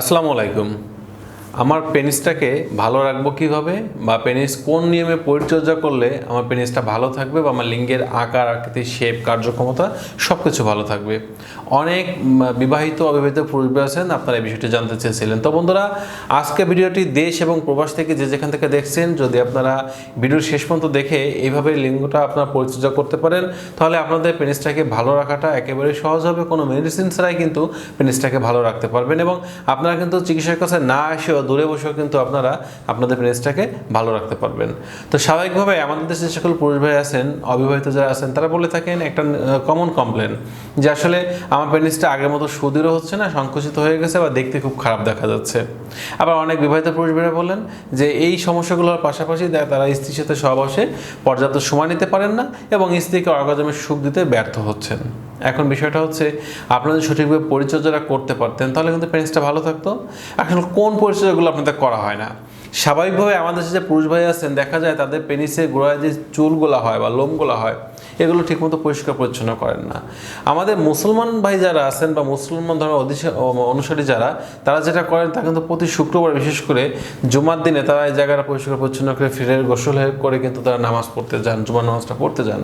আসসালামু আলাইকুম। আমার পেনিসটাকে ভালো রাখব কীভাবে? বা পেনিস কোন নিয়মে পরিচর্যা করলে আমার পেনিসটা ভালো থাকবে? বা আমার লিঙ্গের আকার আকৃতি শেপ কার্যক্ষমতা সব কিছু ভালো থাকবে। অনেক বিবাহিত, অবিবাহিত পুরুষ আছেন, আপনারা এই বিষয়টি জানতে চেয়েছিলেন। তো বন্ধুরা, আজকে ভিডিওটি দেশ এবং প্রবাস থেকে যে যেখান থেকে দেখছেন, যদি আপনারা ভিডিওর শেষ পর্যন্ত দেখে এইভাবে লিঙ্গটা আপনারা পরিচর্যা করতে পারেন, তাহলে আপনাদের পেনিসটাকে ভালো রাখাটা একেবারে সহজ হবে। কোনো মেডিসিন ছাড়াই কিন্তু পেনিসটাকে ভালো রাখতে পারবেন এবং আপনারা কিন্তু চিকিৎসার কাছে না এসেও দূরে বসেও কিন্তু আপনারা আপনাদের পেনিসটাকে ভালো রাখতে পারবেন। তো স্বাভাবিকভাবে আমাদের দেশে সকল পুরুষ ভাই আছেন, অবিবাহিত যারা আছেন, তারা বলে থাকেন একটা কমন কমপ্লেন যে আসলে আমার পেনিসটা আগের মতো সুদৃঢ় হচ্ছে না, সংকুচিত হয়ে গেছে বা দেখতে খুব খারাপ দেখা যাচ্ছে। আবার অনেক বিবাহিত পুরুষ ভাইরা বলেন যে এই সমস্যাগুলোর পাশাপাশি তারা স্ত্রীর সাথে সহবাসে পর্যাপ্ত সময় নিতে পারেন না এবং স্ত্রীকে অর্গাজমের সুখ দিতে ব্যর্থ হচ্ছেন। এখন বিষয়টা হচ্ছে আপনারা সঠিকভাবে পরিচর্যাটা করতে পারতেন, তাহলে কিন্তু পেনিসটা ভালো থাকতো। এখন কোন পরিচর্যাগুলো আপনাদের করা হয় না। স্বাভাবিকভাবে আমাদের যে পুরুষ ভাই আছেন, দেখা যায় তাদের পেনিসে গোড়ায় যে চুলগুলো হয় বা লোমগুলো হয় এগুলো ঠিকমতো পরিষ্কার পরিচ্ছন্ন করেন না। আমাদের মুসলমান ভাই যারা আছেন বা মুসলমান ধর্মের অনুসারী যারা, তারা যেটা করেন তা কিন্তু প্রতি শুক্রবার বিশেষ করে জুমার দিনে তারা এই জায়গাটা পরিষ্কার পরিচ্ছন্ন করে ফিরে গোসল করে কিন্তু তারা নামাজ পড়তে যান, জুমার নামাজটা পড়তে যান।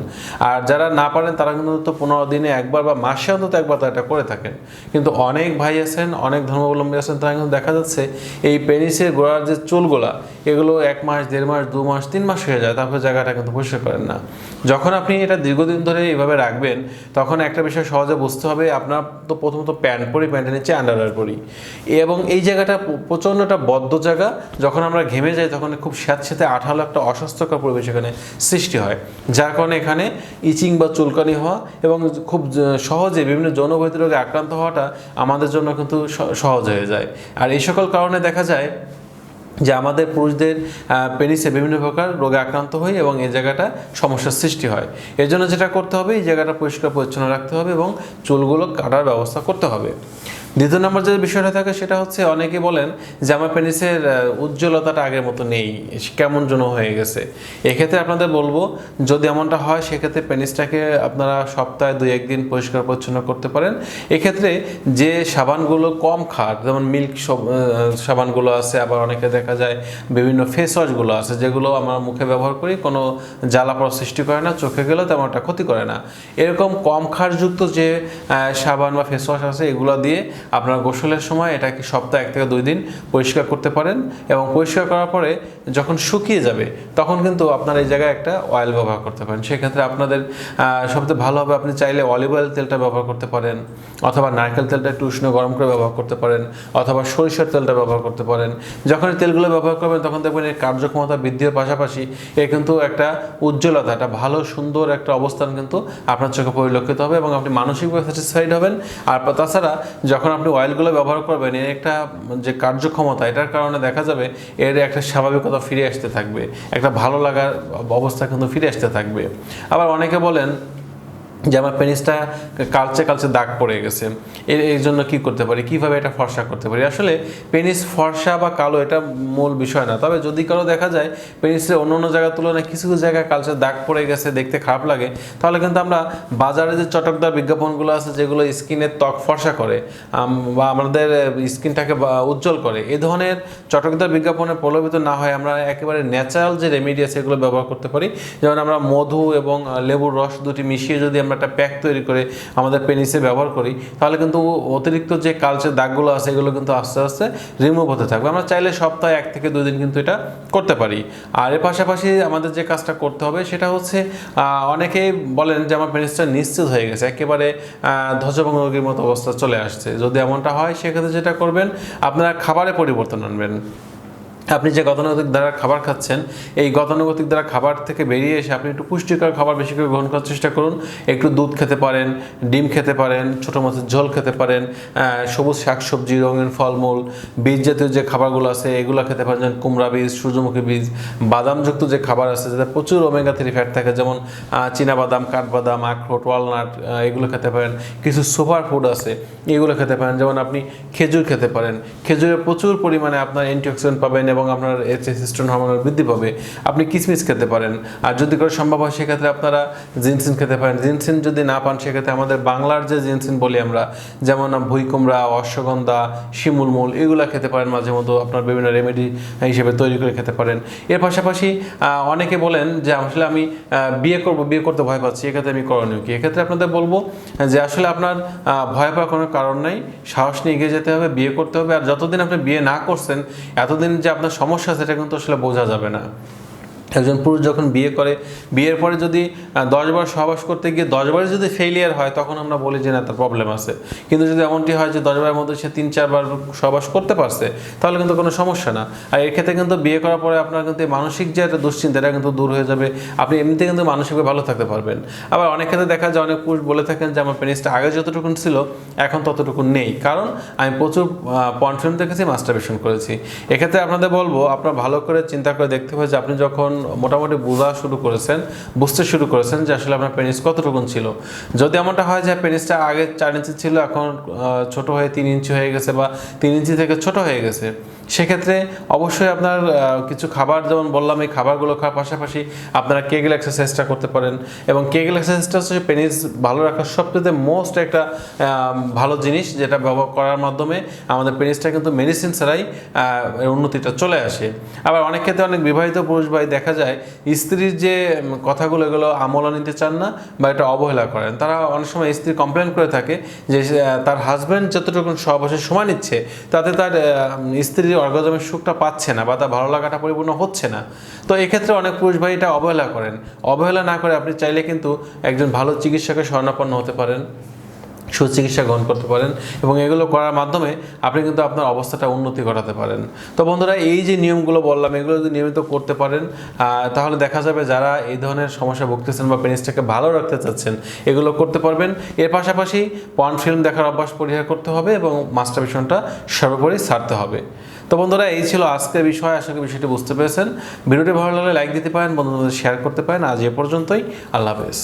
আর যারা না পারেন তারা কিন্তু পনেরো দিনে একবার বা মাসে অন্তত একবার তারা এটা করে থাকেন। কিন্তু অনেক ভাই আছেন, অনেক ধর্মাবলম্বী আছেন, তারা কিন্তু দেখা যাচ্ছে এই পেনিসের গোড়ার যে চুলগুলা এগুলো এক মাস, দেড় মাস, দু মাস, তিন মাস হয়ে যায়, তারপর জায়গাটা কিন্তু পরিষ্কার করেন না। যখন আপনি এটা দীর্ঘদিন ধরে এইভাবে রাখবেন, তখন একটা বিষয় সহজে বুঝতে হবে, আপনার তো প্রথমত প্যান্ট পরি, প্যান্টের নিচে আন্ডারওয়্যার পরি। এবং এই জায়গাটা প্রচণ্ড একটা বদ্ধ জায়গা, যখন আমরা ঘেমে যাই, তখন খুব স্যাঁতস্যাঁতে আঠালো একটা অস্বাস্থ্যকর পরিবেশ এখানে সৃষ্টি হয়। যার কারণে এখানে ইচিং বা চুলকানি হওয়া এবং খুব সহজে বিভিন্ন যৌনবহিত রোগে আক্রান্ত হওয়াটা আমাদের জন্য কিন্তু সহজ হয়ে যায়। আর এই সকল কারণে দেখা যায় যে আমাদের পুরুষদের পেনিসে বিভিন্ন প্রকার রোগে আক্রান্ত হয় এবং এই জায়গাটা সমস্যার সৃষ্টি হয়। এর জন্য যেটা করতে হবে, এই জায়গাটা পরিষ্কার পরিচ্ছন্ন রাখতে হবে এবং চুলগুলো কাটার ব্যবস্থা করতে হবে। দ্বিতীয় নম্বর যে বিষয়টা থাকে সেটা হচ্ছে অনেকে বলেন যে আমার পেনিসের উজ্জ্বলতাটা আগের মতো নেই, কেমন যেন হয়ে গেছে। এক্ষেত্রে আপনাদের বলব, যদি এমনটা হয়, সেক্ষেত্রে পেনিসটাকে আপনারা সপ্তাহে দুই একদিন পরিষ্কার পরিচ্ছন্ন করতে পারেন। এক্ষেত্রে যে সাবানগুলো কম খাট যেমন মিল্ক সাবানগুলো আছে, আবার অনেকে দেখা যায় বিভিন্ন ফেস ওয়াশগুলো আছে, যেগুলো আমরা মুখে ব্যবহার করি, কোনো জ্বালা পড়া সৃষ্টি করে না, চোখে গেলেও তেমন একটা ক্ষতি করে না। এরকম কম খারযুক্ত যে সাবান বা ফেস ওয়াশ আছে, এগুলো দিয়ে আপনার গোসলের সময় এটাকে সপ্তাহে এক থেকে দুই দিন পরিষ্কার করতে পারেন এবং পরিষ্কার করার পরে যখন শুকিয়ে যাবে, তখন কিন্তু আপনার এই জায়গায় একটা অয়েল ব্যবহার করতে পারেন। সেক্ষেত্রে আপনাদের সবচেয়ে ভালো হবে আপনি চাইলে অলিভ অয়েল তেলটা ব্যবহার করতে পারেন অথবা নারকেল তেলটা একটু উষ্ণ গরম করে ব্যবহার করতে পারেন অথবা সরিষার তেলটা ব্যবহার করতে পারেন। যখন এই তেলগুলো ব্যবহার করবেন, তখন দেখবেন এর কার্যক্ষমতা বৃদ্ধির পাশাপাশি এর কিন্তু একটা উজ্জ্বলতা, একটা ভালো, সুন্দর একটা অবস্থান কিন্তু আপনার চোখে পরিলক্ষিত হবে এবং আপনি মানসিকভাবে স্যাটিসফাইড হবেন। আর তাছাড়া যখন আপনি অয়েলগুলো ব্যবহার করবেন, এর একটা যে কার্যক্ষমতা, এটার কারণে দেখা যাবে এর একটা স্বাভাবিকতা ফিরে আসতে থাকবে। একটা ভালো লাগার অবস্থা কিন্তু ফিরে আসতে থাকবে। আবার অনেকে বলেন যে আমার পেনিসটা কালচে কালচে দাগ পড়ে গেছে। এর এর জন্য কি করতে পারি? কীভাবে এটা ফর্সা করতে পারি? আসলে পেনিস ফর্সা বা কালো এটা মূল বিষয় না। তবে যদি কারও দেখা যায় পেনিসের অন্য অন্য জায়গার তুলনায় কিছু কিছু জায়গায় কালচে দাগ পড়ে গেছে, দেখতে খারাপ লাগে, তাহলে কিন্তু আমরা বাজারে যে চটকদার বিজ্ঞাপনগুলো আছে, যেগুলো স্কিনের ত্বক ফর্সা করে বা আমাদের স্কিনটাকে উজ্জ্বল করে, এ ধরনের চটকদার বিজ্ঞাপনে প্রলোভিত না হয় আমরা একেবারে ন্যাচারাল যে রেমেডি আছে, এগুলো ব্যবহার করতে পারি। যেমন আমরা মধু এবং লেবুর রস দুটি মিশিয়ে যদি আমরা একটা প্যাক তৈরি করে আমাদের পেনিসে ব্যবহার করি, তাহলে কিন্তু অতিরিক্ত যে কালচে দাগগুলো আছে, এগুলো কিন্তু আস্তে আস্তে রিমুভ হতে থাকবে। আমরা চাইলে সপ্তাহে এক থেকে দুই দিন কিন্তু এটা করতে পারি। আর এর পাশাপাশি আমাদের যে কাজটা করতে হবে, সেটা হচ্ছে অনেকেই বলেন যে আমার পেনিসটা নিশ্চিত হয়ে গেছে, একেবারে ধ্বজভঙ্গ রোগীর মতো অবস্থা চলে আসছে। যদি এমনটা হয়, সেক্ষেত্রে যেটা করবেন, আপনারা খাবারে পরিবর্তন আনবেন। আপনি যে গতানুগতিক দ্বারা খাবার খাচ্ছেন, এই গতানুগতিক দ্বারা খাবার থেকে বেরিয়ে এসে আপনি একটু পুষ্টিকর খাবার বেশি করে গ্রহণ করার চেষ্টা করুন। একটু দুধ খেতে পারেন, ডিম খেতে পারেন, ছোটো মাছের ঝোল খেতে পারেন সবুজ শাকসবজি, রঙিন ফলমূল, বীজ জাতীয় যে খাবারগুলো আছে, এগুলো খেতে পারেন, যেমন কুমড়া বীজ, সূর্যমুখী বীজ, বাদামযুক্ত যে খাবার আছে যাতে প্রচুর ওমেগা থ্রি ফ্যাট থাকে, যেমন বাদাম কাঠবাদাম, আখরোট ওয়ালনাট এগুলো খেতে পারেন। কিছু সুপার ফুড আছে, এগুলো খেতে পারেন। যেমন আপনি খেজুর খেতে পারেন। খেজুরে প্রচুর পরিমাণে আপনার অ্যান্টিঅক্সিডেন্ট পাবেন এবং এবং আপনার টেস্টোস্টেরন হরমোনের বৃদ্ধি পাবে, আপনি কিসমিস খেতে পারেন। আর যদি করে সম্ভব হয়, সেক্ষেত্রে আপনারা জিনসিন খেতে পারেন। জিনসিন যদি না পান, সেক্ষেত্রে আমাদের বাংলার যে জিনসিন বলি আমরা, যেমন ভুইকুমড়া অশ্বগন্ধা, শিমুলমূল, এগুলো খেতে পারেন মাঝে মধ্যে। আপনার বিভিন্ন রেমেডি হিসেবে তৈরি করে খেতে পারেন। এর পাশাপাশি অনেকে বলেন যে, আসলে আমি বিয়ে করব, বিয়ে করতে ভয় পাচ্ছি, এক্ষেত্রে আমি করণীয় কি? এক্ষেত্রে আপনাদের বলব যে, আসলে আপনার ভয় পাওয়ার কোনো কারণ নাই। সাহস নিয়ে এগিয়ে যেতে হবে, বিয়ে করতে হবে। আর যতদিন আপনি বিয়ে না করছেন, এতদিন যে আপনার সমস্যা সেটা কিন্তু আসলে বোঝা যাবে না। একজন পুরুষ যখন বিয়ে করে, বিয়ের পরে যদি দশবার সহবাস করতে গিয়ে দশবারে যদি ফেলিয়ার হয়, তখন আমরা বলি যে, না, তার প্রবলেম আছে। কিন্তু যদি এমনটি হয় যে দশবারের মধ্যে সে তিন চারবার সহবাস করতে পারছে, তাহলে কিন্তু কোনো সমস্যা না। আর এর ক্ষেত্রে কিন্তু বিয়ে করার পরে আপনার কিন্তু মানসিক যে একটা দুশ্চিন্তা, এটা কিন্তু দূর হয়ে যাবে। আপনি এমনিতে কিন্তু মানসিকভাবে ভালো থাকতে পারবেন। আবার অনেক ক্ষেত্রে দেখা যায়, অনেক পুরুষ বলে থাকেন যে, আমার পেনিসটা আগে যতটুকুন ছিল, এখন ততটুকু নেই। কারণ আমি প্রচুর পন ফিল্ম দেখেছি মাস্টারবেশন করেছি। এক্ষেত্রে আপনাদের বলব, আপনার ভালো করে চিন্তা করে দেখতে হবে যে, আপনি যখন মোটামুটি বোঝা শুরু করেছেন, বুঝতে শুরু করেছেন যে আসলে আপনার পেনিস কতটুকুন ছিল। যদি এমনটা হয় যে পেনিসটা আগে চার ইঞ্চি ছিল, এখন ছোট হয়ে তিন ইঞ্চি হয়ে গেছে বা তিন ইঞ্চি থেকে ছোট হয়ে গেছে সেক্ষেত্রে অবশ্যই আপনার কিছু খাবার, যেমন বললাম এই খাবারগুলো খাওয়ার পাশাপাশি আপনারা কেগেল এক্সারসাইজটা করতে পারেন এবং কেগেল এক্সারসাইজটা হচ্ছে পেনিস ভালো রাখার সবচেয়ে মোস্ট একটা ভালো জিনিস যেটা ব্যবহার করার মাধ্যমে আমাদের পেনিসটা কিন্তু মেডিসিন ছাড়াই উন্নতিটা চলে আসে। আবার অনেক ক্ষেত্রে অনেক বিবাহিত পুরুষ ভাই দেখা যায় স্ত্রীর যে কথাগুলো এগুলো আমলা নিতে চান না বা এটা অবহেলা করেন। তারা অনেক সময় স্ত্রী কমপ্লেন করে থাকে যে তার হাজব্যান্ড যতটুকু সহবাসের সময় নিচ্ছে, তাতে তার স্ত্রীর অর্গাজমের সুখটা পাচ্ছে না বা তার ভালো লাগাটা পরিপূর্ণ হচ্ছে না। তো এক্ষেত্রে অনেক পুরুষ ভাই এটা অবহেলা করেন। অবহেলা না করে আপনি চাইলে কিন্তু একজন ভালো চিকিৎসকের শরণাপন্ন হতে পারেন, সুচিকিৎসা গ্রহণ করতে পারেন এবং এগুলো করার মাধ্যমে আপনি কিন্তু আপনার অবস্থাটা উন্নতি ঘটাতে পারেন। তো বন্ধুরা, এই যে নিয়মগুলো বললাম, এগুলো যদি নিয়মিত করতে পারেন তাহলে দেখা যাবে যারা এই ধরনের সমস্যা ভুগতেছেন বা পেনিসটাকে ভালো রাখতে চাচ্ছেন, এগুলো করতে পারবেন। এর পাশাপাশি পর্ন ফিল্ম দেখার অভ্যাস পরিহার করতে হবে এবং মাস্টারবেশনটা সর্বোপরি ছাড়তে হবে। তো বন্ধুরা, এই ছিল আজকের বিষয়। আশা করি বিষয়টি বুঝতে পেরেছেন। ভিডিওটি ভালো লাগলে লাইক দিতে পারেন, বন্ধুদের শেয়ার করতে পারেন। আজ এ পর্যন্তই। আল্লাহ হাফেজ।